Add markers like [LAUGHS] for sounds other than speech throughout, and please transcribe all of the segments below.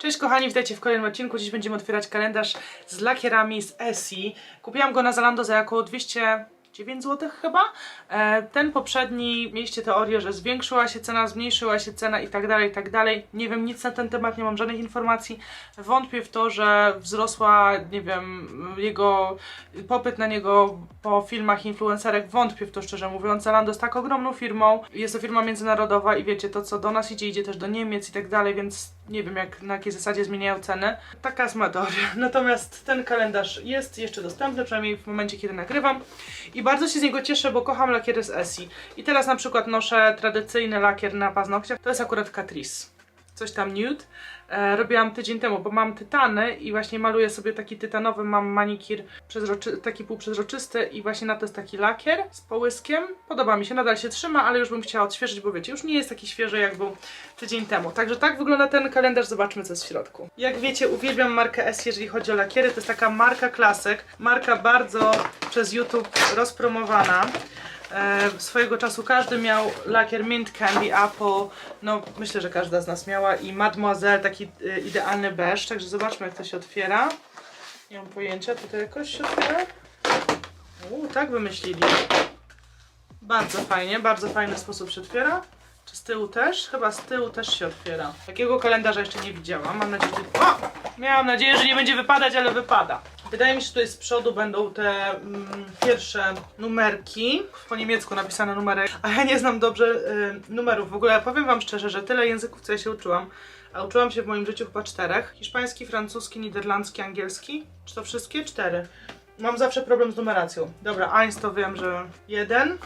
Cześć kochani, witajcie w kolejnym odcinku. Dziś będziemy otwierać kalendarz z lakierami z Essie. Kupiłam go na Zalando za około 209 zł chyba. E, ten poprzedni, mieliście teorię, że zwiększyła się cena, zmniejszyła się cena i tak dalej, i tak dalej. Nie wiem nic na ten temat, nie mam żadnych informacji. Wątpię w to, że wzrosła, nie wiem, jego popyt na niego po filmach influencerek. Wątpię w to szczerze mówiąc. Zalando jest tak ogromną firmą. Jest to firma międzynarodowa i wiecie, to co do nas idzie, idzie też do Niemiec i tak dalej, więc nie wiem jak, na jakiej zasadzie zmieniają ceny. Taka jest. [LAUGHS] Natomiast ten kalendarz jest jeszcze dostępny, przynajmniej w momencie, kiedy nagrywam. I bardzo się z niego cieszę, bo kocham lakiery z Essie. I teraz na przykład noszę tradycyjny lakier na paznokciach. To jest akurat Catrice. Coś tam nude. E, robiłam tydzień temu, bo mam tytany i właśnie maluję sobie taki tytanowy, mam manikir taki półprzezroczysty i właśnie na to jest taki lakier z połyskiem. Podoba mi się, nadal się trzyma, ale już bym chciała odświeżyć, bo wiecie, już nie jest taki świeży jak był tydzień temu. Także tak wygląda ten kalendarz, zobaczmy co jest w środku. Jak wiecie, uwielbiam markę S, jeżeli chodzi o lakiery, to jest taka marka klasyk, marka bardzo przez YouTube rozpromowana. E, swojego czasu każdy miał lakier Mint Candy Apple, no myślę, że każda z nas miała i Mademoiselle, taki e, idealny beige, także zobaczmy jak to się otwiera. Nie mam pojęcia, tutaj jakoś się otwiera. Uuu, tak wymyślili. Bardzo fajnie, bardzo fajny sposób się otwiera. Czy z tyłu też? Chyba z tyłu też się otwiera. Takiego kalendarza jeszcze nie widziałam. Mam nadzieję, że... O! Miałam nadzieję, że nie będzie wypadać, ale wypada. Wydaje mi się, że tutaj z przodu będą te mm, pierwsze numerki. Po niemiecku napisane numery, a ja nie znam dobrze y, numerów. W ogóle powiem wam szczerze, że tyle języków, co ja się uczyłam, a uczyłam się w moim życiu chyba czterech. Hiszpański, francuski, niderlandzki, angielski. Czy to wszystkie? Cztery. Mam zawsze problem z numeracją. Dobra, eins to wiem, że jeden.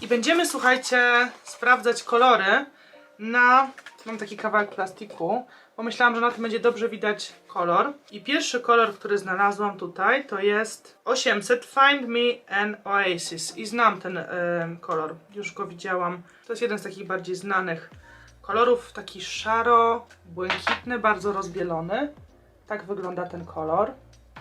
I będziemy, słuchajcie, sprawdzać kolory na... Mam taki kawałek plastiku. Pomyślałam, że na tym będzie dobrze widać kolor. I pierwszy kolor, który znalazłam tutaj, to jest 800 Find Me an Oasis. I znam ten em, kolor. Już go widziałam. To jest jeden z takich bardziej znanych kolorów. Taki szaro-błękitny, bardzo rozbielony. Tak wygląda ten kolor.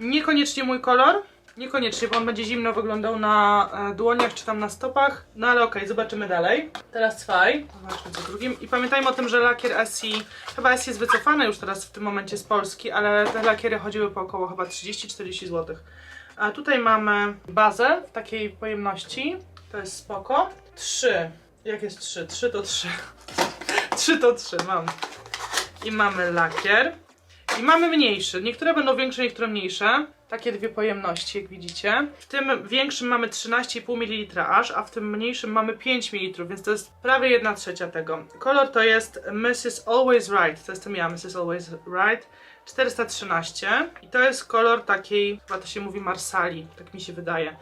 Niekoniecznie mój kolor. Niekoniecznie, bo on będzie zimno wyglądał na e, dłoniach czy tam na stopach. No ale okej, zobaczymy dalej. Teraz Zwei. Zobaczmy co drugim. I pamiętajmy o tym, że lakier Essie, chyba Essie jest wycofany już teraz w tym momencie z Polski, ale te lakiery chodziły po około chyba 30-40 zł. A tutaj mamy bazę w takiej pojemności. To jest spoko. Trzy. Jak jest trzy? Trzy to trzy. [LAUGHS] Trzy to trzy mam. I mamy lakier. I mamy mniejszy. Niektóre będą większe, niektóre mniejsze. Takie dwie pojemności, jak widzicie. W tym większym mamy 13,5 ml aż, a w tym mniejszym mamy 5 ml, więc to jest prawie 1 trzecia tego. Kolor to jest Mrs. Always Right. To jestem ja, Mrs. Always Right. 413. I to jest kolor takiej, chyba to się mówi marsali, tak mi się wydaje.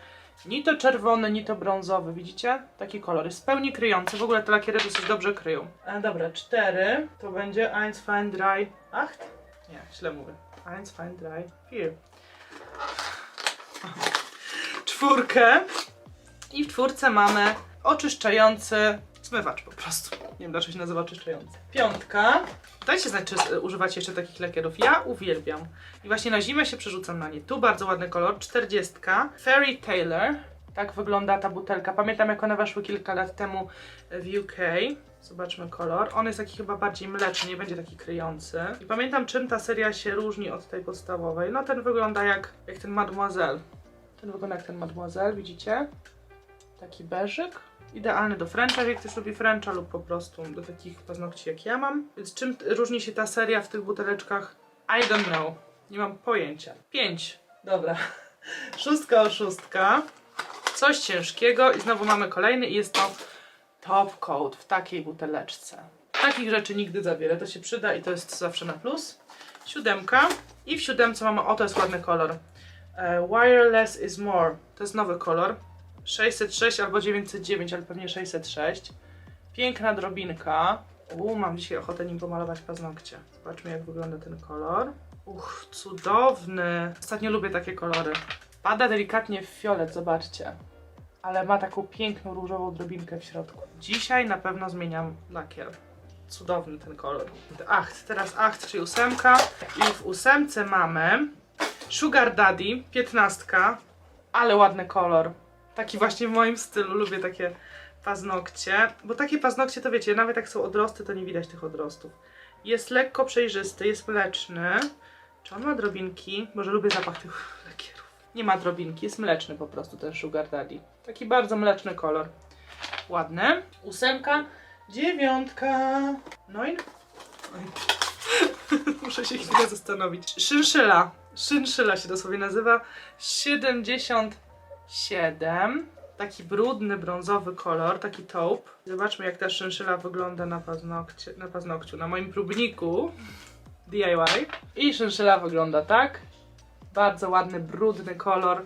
Ni to czerwony, ni to brązowy, widzicie? Taki kolor. Jest w pełni kryjący. W ogóle te lakiery dosyć dobrze kryją. A dobra, 4 to będzie Eins Fine Dry 8? Nie, źle mówię. Eins Fine Dry 4. Czwórkę. I w czwórce mamy oczyszczający zmywacz po prostu. Nie wiem dlaczego się nazywa oczyszczający. Piątka. Dajcie znać, czy y, używacie jeszcze takich lakierów. Ja uwielbiam. I właśnie na zimę się przerzucam na nie. Tu bardzo ładny kolor. Czterdziestka. Fairy Taylor. Tak wygląda ta butelka. Pamiętam jak one weszły kilka lat temu w UK. Zobaczmy kolor. On jest taki chyba bardziej mleczny, nie będzie taki kryjący. I pamiętam czym ta seria się różni od tej podstawowej. No ten wygląda jak, jak ten Mademoiselle. Ten wygląda jak ten Mademoiselle, widzicie? Taki beżyk. Idealny do Frencha, jak ktoś lubi Frencha lub po prostu do takich paznokci jak ja mam. Więc czym różni się ta seria w tych buteleczkach? I don't know. Nie mam pojęcia. Pięć. Dobra. [LAUGHS] Szóstka o szóstka. Coś ciężkiego i znowu mamy kolejny i jest to top coat w takiej buteleczce. Takich rzeczy nigdy za wiele, to się przyda i to jest zawsze na plus. Siódemka i w siódemce mamy, o to jest ładny kolor. E, wireless is more, to jest nowy kolor. 606 albo 909, ale pewnie 606. Piękna drobinka. Uuu, mam dzisiaj ochotę nim pomalować paznokcie. Zobaczmy jak wygląda ten kolor. Uch, cudowny. Ostatnio lubię takie kolory. Pada delikatnie w fiolet, zobaczcie ale ma taką piękną różową drobinkę w środku. Dzisiaj na pewno zmieniam lakier. Cudowny ten kolor. Acht, teraz acht, czyli ósemka. I w ósemce mamy Sugar Daddy, piętnastka, ale ładny kolor. Taki właśnie w moim stylu, lubię takie paznokcie, bo takie paznokcie to wiecie, nawet jak są odrosty, to nie widać tych odrostów. Jest lekko przejrzysty, jest mleczny. Czy on ma drobinki? Może lubię zapach tych. Nie ma drobinki, jest mleczny po prostu ten Sugar Daddy. Taki bardzo mleczny kolor. Ładny. Ósemka, dziewiątka, no i... [LAUGHS] Muszę się chwilę zastanowić. Szynszyla. Szynszyla się dosłownie nazywa. 77. Taki brudny, brązowy kolor, taki taupe. Zobaczmy, jak ta szynszyla wygląda na, paznokcie, na paznokciu, na moim próbniku DIY. I szynszyla wygląda tak. Bardzo ładny, brudny kolor.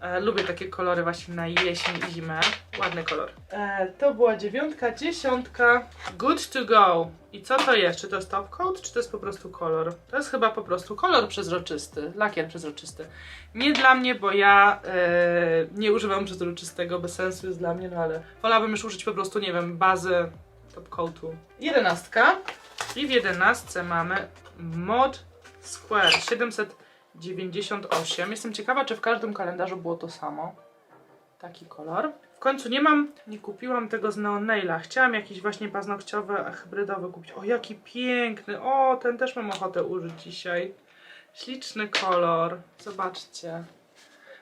E, lubię takie kolory właśnie na jesień i zimę. Ładny kolor. E, to była dziewiątka, dziesiątka. Good to go. I co to jest? Czy to jest top coat, czy to jest po prostu kolor? To jest chyba po prostu kolor przezroczysty, lakier przezroczysty. Nie dla mnie, bo ja e, nie używam przezroczystego, bez sensu jest dla mnie, no ale wolałabym już użyć po prostu, nie wiem, bazy top coatu. Jedenastka. I w jedenastce mamy Mod Square 798. Jestem ciekawa, czy w każdym kalendarzu było to samo. Taki kolor. W końcu nie mam, nie kupiłam tego z Neon Naila. Chciałam jakiś właśnie paznokciowy, hybrydowy kupić. O, jaki piękny! O, ten też mam ochotę użyć dzisiaj. Śliczny kolor. Zobaczcie.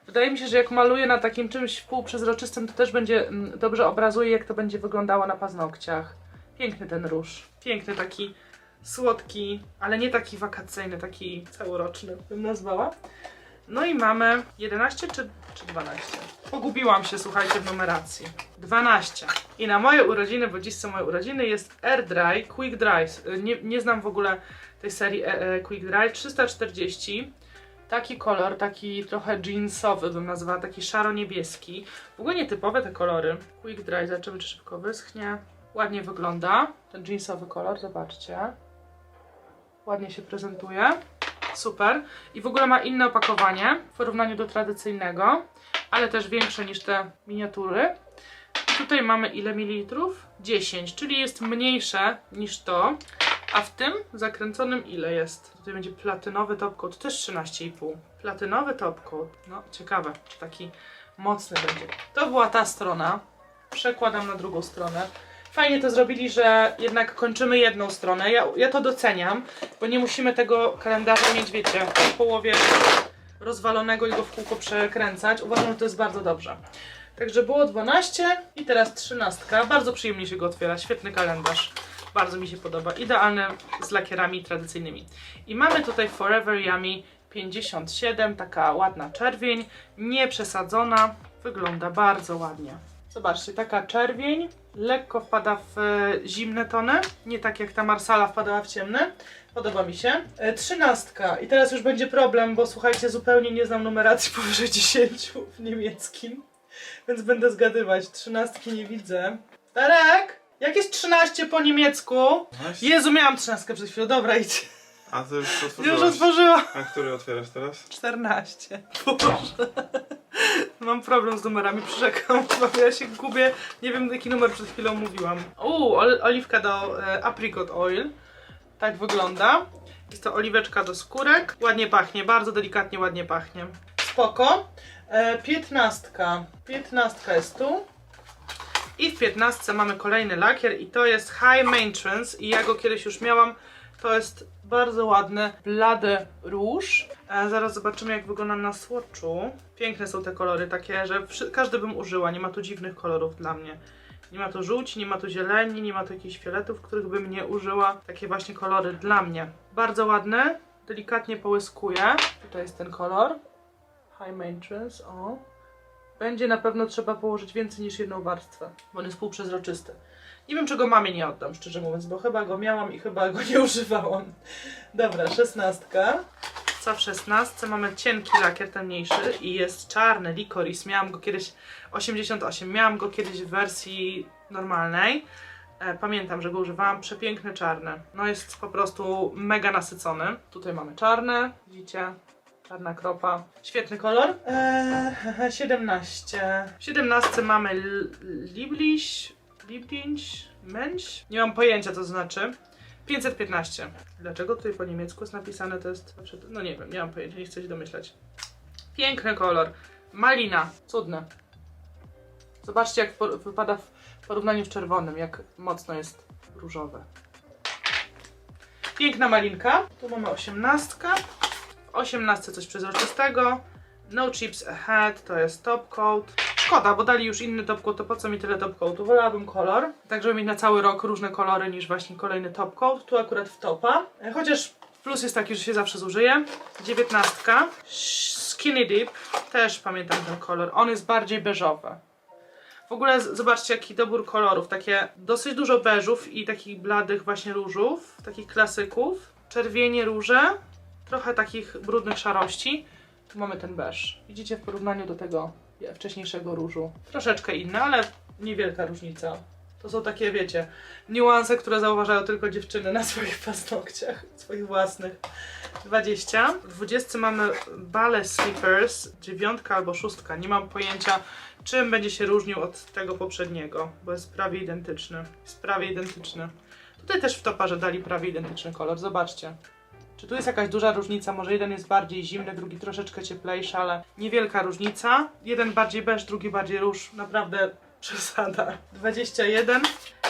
Wydaje mi się, że jak maluję na takim czymś półprzezroczystym, to też będzie mm, dobrze obrazuje, jak to będzie wyglądało na paznokciach. Piękny ten róż. Piękny taki słodki, ale nie taki wakacyjny, taki całoroczny bym nazwała. No i mamy 11 czy, czy 12? Pogubiłam się, słuchajcie, w numeracji. 12. I na moje urodziny, bo dziś są moje urodziny, jest Air Dry Quick Dry. Nie, nie znam w ogóle tej serii e, e, Quick Dry. 340. Taki kolor, taki trochę jeansowy bym nazwała, taki szaro-niebieski. W ogóle nietypowe te kolory. Quick Dry, zobaczymy czy szybko wyschnie. Ładnie wygląda ten jeansowy kolor, zobaczcie. Ładnie się prezentuje. Super. I w ogóle ma inne opakowanie w porównaniu do tradycyjnego, ale też większe niż te miniatury. I tutaj mamy ile mililitrów? 10, czyli jest mniejsze niż to. A w tym zakręconym ile jest? Tutaj będzie platynowy top coat, też 13,5. Platynowy top coat. No, ciekawe, czy taki mocny będzie. To była ta strona. Przekładam na drugą stronę. Fajnie to zrobili, że jednak kończymy jedną stronę. Ja, ja to doceniam, bo nie musimy tego kalendarza mieć, wiecie, w połowie rozwalonego i go w kółko przekręcać. Uważam, że to jest bardzo dobrze. Także było 12 i teraz 13. Bardzo przyjemnie się go otwiera. Świetny kalendarz. Bardzo mi się podoba. Idealny z lakierami tradycyjnymi. I mamy tutaj Forever Yummy 57, taka ładna czerwień, nie przesadzona. Wygląda bardzo ładnie. Zobaczcie, taka czerwień, lekko wpada w e, zimne tony, nie tak jak ta Marsala wpadała w ciemne. Podoba mi się. E, Trzynastka. I teraz już będzie problem, bo słuchajcie, zupełnie nie znam numeracji [LAUGHS] powyżej 10 w niemieckim, więc będę zgadywać. Trzynastki nie widzę. Darek! Jak jest 13 po niemiecku? Właśnie. Jezu, miałam trzynastkę przed chwilą. Dobra, idź. A to już Już otworzyłaś. otworzyłam. A który otwierasz teraz? 14. Boże. [LAUGHS] Mam problem z numerami, przyrzekam. [LAUGHS] Ja się gubię. Nie wiem, jaki numer przed chwilą mówiłam. Uuu, ol oliwka do e, apricot oil. Tak wygląda. Jest to oliweczka do skórek. Ładnie pachnie, bardzo delikatnie ładnie pachnie. Spoko. E, piętnastka. Piętnastka jest tu. I w 15 mamy kolejny lakier i to jest High Maintenance i ja go kiedyś już miałam. To jest bardzo ładny blady róż. E, zaraz zobaczymy jak wygląda na swatchu. Piękne są te kolory takie, że każdy bym użyła. Nie ma tu dziwnych kolorów dla mnie. Nie ma tu żółci, nie ma tu zieleni, nie ma tu jakichś fioletów, których bym nie użyła. Takie właśnie kolory dla mnie. Bardzo ładne, delikatnie połyskuje. Tutaj jest ten kolor. High Maintenance, o. Będzie na pewno trzeba położyć więcej niż jedną warstwę, bo on jest półprzezroczysty. Nie wiem, czego mamie nie oddam, szczerze mówiąc, bo chyba go miałam i chyba go nie [LAUGHS] używałam. Dobra, szesnastka. Co w szesnastce? Mamy cienki lakier, ten mniejszy i jest czarny, Licorice. Miałam go kiedyś, 88, miałam go kiedyś w wersji normalnej. E, Pamiętam, że go używałam, przepiękny czarny. No jest po prostu mega nasycony. Tutaj mamy czarne, widzicie? Czarna kropa. Świetny kolor. [LAUGHS] Eee, 17. W 17 mamy L- Libliś, Menś? Nie mam pojęcia, co znaczy. 515. Dlaczego tutaj po niemiecku jest napisane, to jest... No nie wiem, nie mam pojęcia, nie chcę się domyślać. Piękny kolor. Malina. Cudny. Zobaczcie, jak wypada w porównaniu z czerwonym, jak mocno jest różowe. Piękna malinka. Tu mamy osiemnastkę. W osiemnastce coś przezroczystego. No Chips Ahead to jest top coat. Szkoda, bo dali już inny top coat, to po co mi tyle top coatu? Wolałabym kolor. Tak, żeby mieć na cały rok różne kolory niż właśnie kolejny top coat. Tu akurat w topa. Chociaż plus jest taki, że się zawsze zużyje. Dziewiętnastka. Skinny Dip. Też pamiętam ten kolor. On jest bardziej beżowy. W ogóle zobaczcie jaki dobór kolorów. Takie dosyć dużo beżów i takich bladych właśnie różów. Takich klasyków. Czerwienie róże. Trochę takich brudnych szarości. Tu mamy ten beż. Widzicie w porównaniu do tego wcześniejszego różu. Troszeczkę inny, ale niewielka różnica. To są takie, wiecie, niuanse, które zauważają tylko dziewczyny na swoich paznokciach, swoich własnych. 20. W 20 mamy Ballet Slippers, dziewiątka albo szóstka. Nie mam pojęcia, czym będzie się różnił od tego poprzedniego, bo jest prawie identyczny. Jest prawie identyczny. Tutaj też w toparze dali prawie identyczny kolor, zobaczcie. Czy tu jest jakaś duża różnica? Może jeden jest bardziej zimny, drugi troszeczkę cieplejszy, ale niewielka różnica. Jeden bardziej beż, drugi bardziej róż. Naprawdę przesada. 21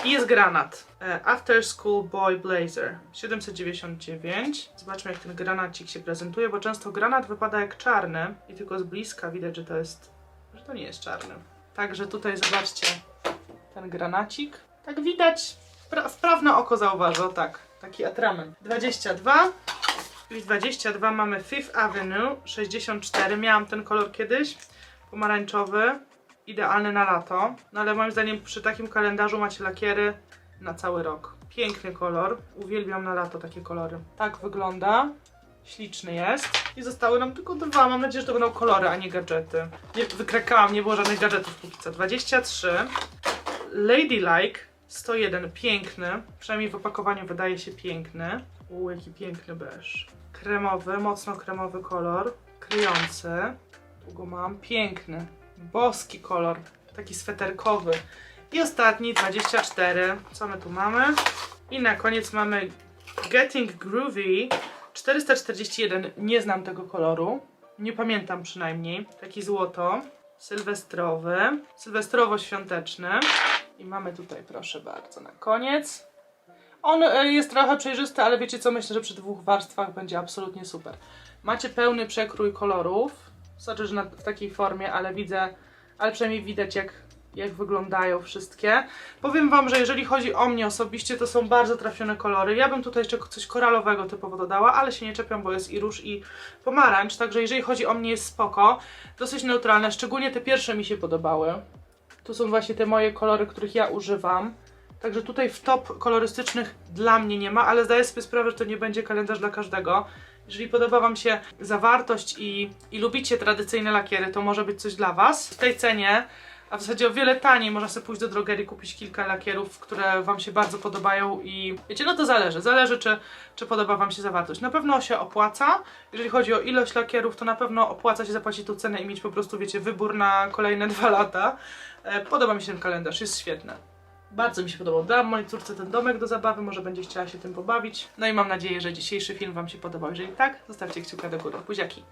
i jest granat. E, After School Boy Blazer 799. Zobaczmy jak ten granacik się prezentuje, bo często granat wypada jak czarny i tylko z bliska widać, że to jest, że to nie jest czarny. Także tutaj zobaczcie ten granacik. Tak widać, pra- wprawne oko zauważył, tak. Taki atrament. 22. I w 22 mamy Fifth Avenue 64. Miałam ten kolor kiedyś. Pomarańczowy. Idealny na lato. No ale moim zdaniem przy takim kalendarzu macie lakiery na cały rok. Piękny kolor. Uwielbiam na lato takie kolory. Tak wygląda. Śliczny jest. I zostały nam tylko dwa. Mam nadzieję, że to będą kolory, a nie gadżety. Nie, wykrakałam, nie było żadnych gadżetów póki co. 23. Ladylike 101. Piękny. Przynajmniej w opakowaniu wydaje się piękny. U, jaki piękny beż. Kremowy, mocno kremowy kolor. Kryjący. Tu go mam. Piękny. Boski kolor. Taki sweterkowy. I ostatni 24. Co my tu mamy? I na koniec mamy Getting Groovy 441. Nie znam tego koloru. Nie pamiętam przynajmniej. Taki złoto. Sylwestrowy. Sylwestrowo-świąteczny. I mamy tutaj, proszę bardzo, na koniec. On e, jest trochę przejrzysty, ale wiecie co? Myślę, że przy dwóch warstwach będzie absolutnie super. Macie pełny przekrój kolorów. Znaczy, że w takiej formie, ale widzę, ale przynajmniej widać jak, jak wyglądają wszystkie. Powiem Wam, że jeżeli chodzi o mnie osobiście, to są bardzo trafione kolory. Ja bym tutaj jeszcze coś koralowego typowo dodała, ale się nie czepiam, bo jest i róż i pomarańcz. Także jeżeli chodzi o mnie jest spoko. Dosyć neutralne, szczególnie te pierwsze mi się podobały. Tu są właśnie te moje kolory, których ja używam. Także tutaj w top kolorystycznych dla mnie nie ma, ale zdaję sobie sprawę, że to nie będzie kalendarz dla każdego. Jeżeli podoba Wam się zawartość i, i lubicie tradycyjne lakiery, to może być coś dla Was. W tej cenie, a w zasadzie o wiele taniej, można sobie pójść do drogerii, kupić kilka lakierów, które Wam się bardzo podobają i wiecie, no to zależy. Zależy, czy, czy podoba Wam się zawartość. Na pewno się opłaca. Jeżeli chodzi o ilość lakierów, to na pewno opłaca się zapłacić tą cenę i mieć po prostu, wiecie, wybór na kolejne [LAUGHS] dwa lata. E, Podoba mi się ten kalendarz, jest świetny. Bardzo mi się podobał. Dałam mojej córce ten domek do zabawy, może będzie chciała się tym pobawić. No i mam nadzieję, że dzisiejszy film Wam się podobał. Jeżeli tak, zostawcie kciuka do góry. Buziaki!